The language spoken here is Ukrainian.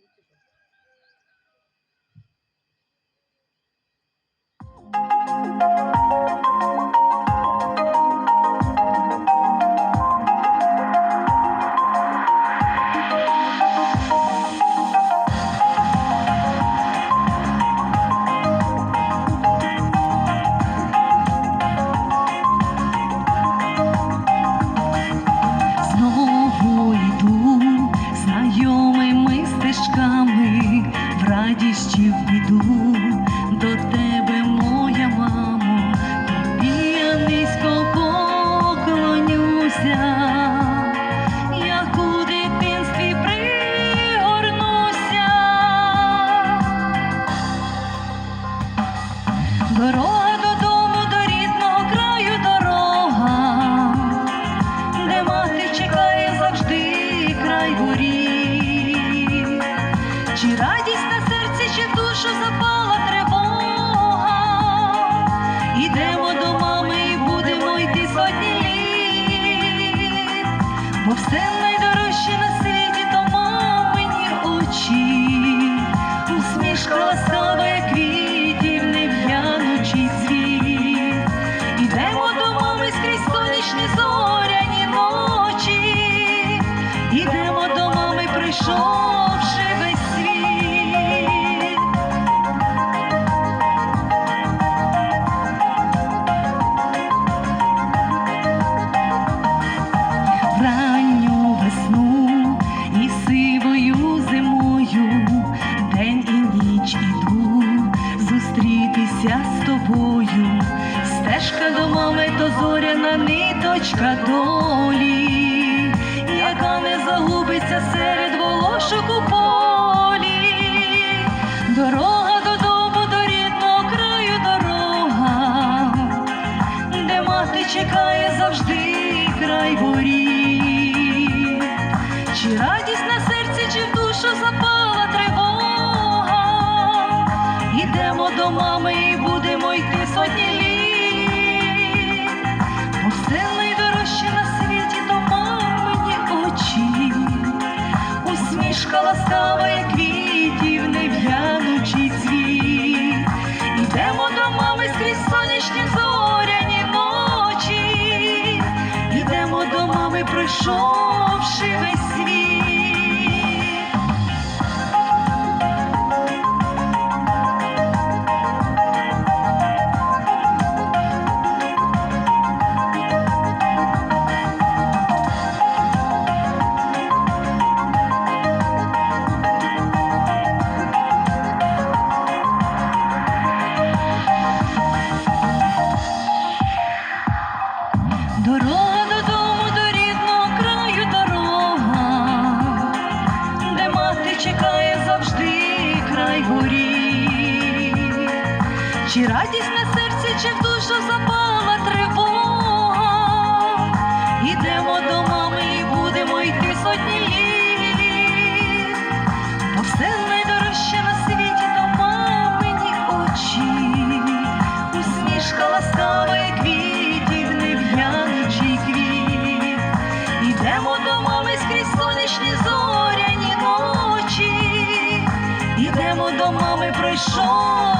beautiful. Знайомими стежками, в радість чи в біду в душу запала тривога? Ідемо до мами і будемо йти сотні літ, бо все найдорожче на світі то мамині очі, усмішка ласкава, як квітів, нев'янучий цвіт. Ідемо до мами скрізь сонячні зоряні ночі, ідемо до мами, прийшовши зоряна ниточка долі, яка не загубиться серед волошок у полі. Дорога додому до рідного краю дорога де мати чекає завжди край воріт. Чи радість пройшовши весь Чи радість на серці, чи в душу запала тривога? Ідемо до мами і будемо йти сотні літ. Бо все найдорожче на світі то мамині очі, усмішка ласкава, як квітів, нев'янучий квіт. Ідемо до мами скрізь сонячні зоряні ночі, ідемо до мами, пройшовши весь